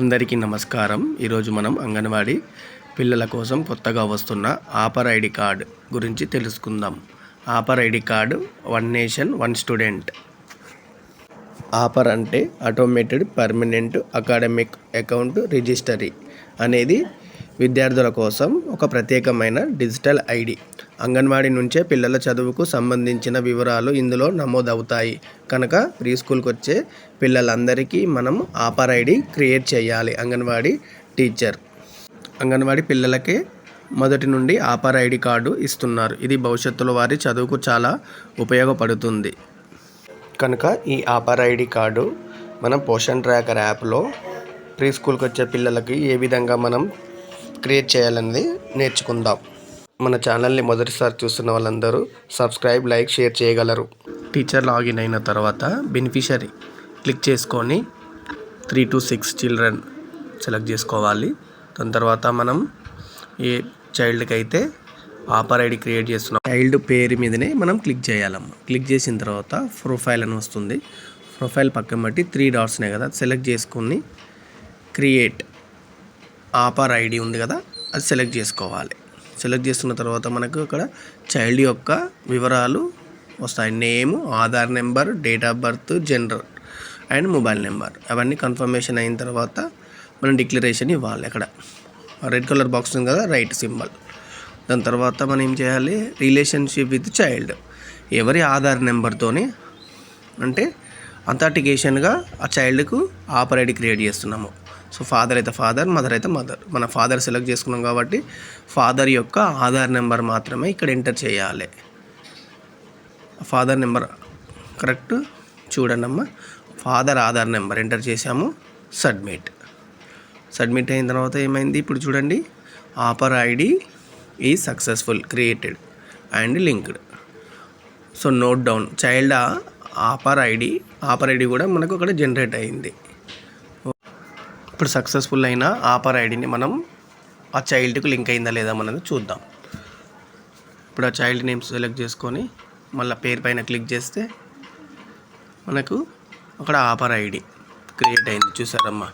అందరికీ నమస్కారం. ఈరోజు మనం అంగన్వాడీ పిల్లల కోసం కొత్తగా వస్తున్న ఆపర్ ఐడి కార్డ్ గురించి తెలుసుకుందాం. APAAR ID card one nation one student. APAAR అంటే automated permanent academic account registry అనేది విద్యార్థుల కోసం ఒక ప్రత్యేకమైన డిజిటల్ ఐడి. అంగన్వాడీ నుంచే పిల్లల చదువుకు సంబంధించిన వివరాలు ఇందులో నమోదవుతాయి. కనుక ప్రీ స్కూల్కి వచ్చే పిల్లలందరికీ మనం ఆపర్ ఐడి క్రియేట్ చేయాలి. అంగన్వాడీ టీచర్. అంగన్వాడీ పిల్లలకే మొదటి నుండి ఆపర్ ఐడి కార్డు ఇస్తున్నారు. ఇది భవిష్యత్తులో వారి చదువుకు చాలా ఉపయోగపడుతుంది. కనుక ఈ ఆపర్ ఐడి కార్డు మనం పోషన్ ట్రాకర్ యాప్లో ప్రీ స్కూల్కి వచ్చే పిల్లలకి ఏ విధంగా మనం క్రియేట్ చేయాలనేది నేర్చుకుందాం. మన ఛానల్ని మొదటిసారి చూస్తున్న వాళ్ళందరూ సబ్స్క్రైబ్ లైక్ షేర్ చేయగలరు. టీచర్ లాగిన్ అయిన తర్వాత బెనిఫిషరీ క్లిక్ చేసుకొని three to six children select చేసుకోవాలి. దాని తర్వాత మనం ఏ చైల్డ్కి అయితే ఆపర్ ఐడి క్రియేట్ చేస్తున్నాం చైల్డ్ పేరు మీదనే మనం క్లిక్ చేయాలమ్మ. క్లిక్ చేసిన తర్వాత ప్రొఫైల్ అని వస్తుంది. ప్రొఫైల్ పక్కన బట్టి త్రీ డాట్స్నే కదా సెలెక్ట్ చేసుకుని క్రియేట్ ఆపర్ ఐడి ఉంది కదా అది సెలెక్ట్ చేసుకోవాలి. సెలెక్ట్ చేసుకున్న తర్వాత మనకు అక్కడ చైల్డ్ యొక్క వివరాలు వస్తాయి. Name Aadhaar number date of birth gender and mobile number. అవన్నీ కన్ఫర్మేషన్ అయిన తర్వాత మనం డిక్లరేషన్ ఇవ్వాలి అక్కడ. రెడ్ కలర్ బాక్స్ ఉంది కదా రైట్ సింబల్. దాని తర్వాత మనం ఏం చేయాలి? Relationship with child. ఎవరి ఆధార్ నెంబర్తోని? అంటే అథాటికేషన్గా ఆ చైల్డ్కు ఆపర్ ఐడి క్రియేట్ చేస్తున్నాము. సో ఫాదర్ అయితే ఫాదర్ మదర్ అయితే మదర్ మన ఫాదర్ సెలెక్ట్ చేసుకున్నాం కాబట్టి ఫాదర్ యొక్క ఆధార్ నెంబర్ మాత్రమే ఇక్కడ ఎంటర్ చేయాలి. ఫాదర్ నెంబర్ కరెక్ట్ చూడండి అమ్మ ఫాదర్ ఆధార్ నెంబర్ ఎంటర్ చేసాము సబ్మిట్ సబ్మిట్ అయిన తర్వాత ఏమైంది? ఇప్పుడు చూడండి. ఆపర్ ఐడి ఈ successful created and linked so note down child APAAR ID APAAR ID కూడా మనకు అక్కడ జనరేట్ అయింది. ఇప్పుడు సక్సెస్ఫుల్ అయిన ఆపర్ ఐడిని మనం ఆ చైల్డ్కి లింక్ అయిందా లేదా మనది చూద్దాం. ఇప్పుడు ఆ చైల్డ్ నేమ్ సెలెక్ట్ చేసుకొని మళ్ళీ పేరు పైన క్లిక్ చేస్తే మనకు అక్కడ ఆపర్ ఐడి క్రియేట్ అయింది. చూసారమ్మా?